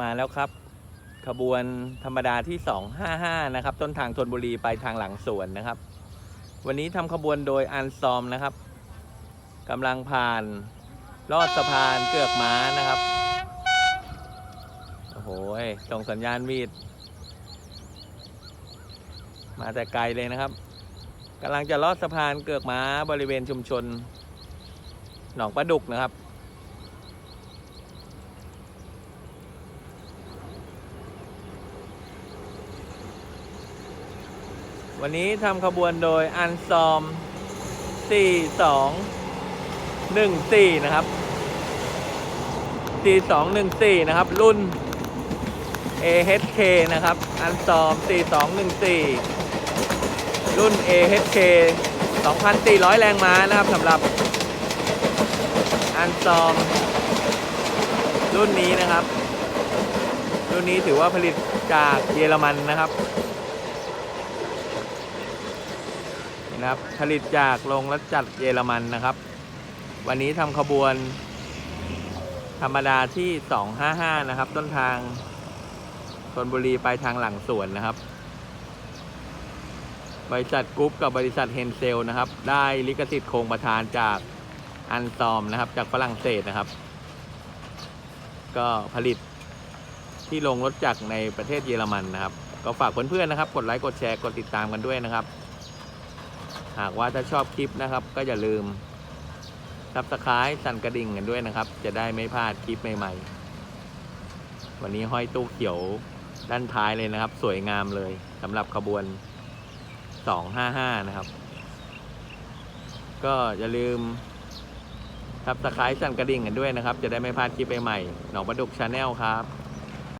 มาแล้วครับ ขบวนธรรมดาที่ 255 นะครับ ต้นทางธนบุรีไปทางหลังสวนนะครับ วันนี้ทำขบวนโดยอันซอมนะครับกำลังผ่านลอดสะพานเกือกม้านะครับโอ้โหส่งสัญญาณมีดมาแต่ไกลเลยนะครับกำลังจะลอดสะพานเกือกม้าบริเวณชุมชน หนองประดุกนะครับ วันนี้ทำขบวนโดยอันซอม 4214 นะครับ 4214 นะครับ รุ่น AHK นะครับ อันซอม 4214 รุ่น AHK 2,400 แรงม้านะครับสำหรับอันซอม รุ่นนี้นะครับ รุ่นนี้ถือว่าผลิตจากเยอรมันนะครับ นะครับผลิตจากโรงรัชจัดเยอรมันนะครับ วันนี้ทำขบวน ธรรมดาที่ 255 นะครับ ต้นทางธนบุรีไปทางหลังสวนนะครับ บริษัทกรุ๊ปกับบริษัทเฮนเซลนะครับ ได้ลิขสิทธิ์โครงประธานจากอันซอมนะครับ จากฝรั่งเศสนะครับ ก็ผลิตที่ลงรถจักรในประเทศเยอรมันนะครับ ก็ฝากเพื่อนๆนะครับ กดไลค์กดแชร์กดติดตามกันด้วยนะครับ หากว่าถ้าชอบคลิปนะครับ ก็อย่าลืมซับสไครต์สั่นกระดิ่งกันด้วยนะครับ จะได้ไม่พลาดคลิปใหม่ๆ วันนี้ห้อยตู้เขียวด้านท้ายเลยนะครับ สวยงามเลยสำหรับขบวน 255 นะครับ ก็อย่าลืมซับสไครต์สั่นกระดิ่งกันด้วยนะครับ จะได้ไม่พลาดคลิปใหม่ๆหนองประดุกชาแนลครับ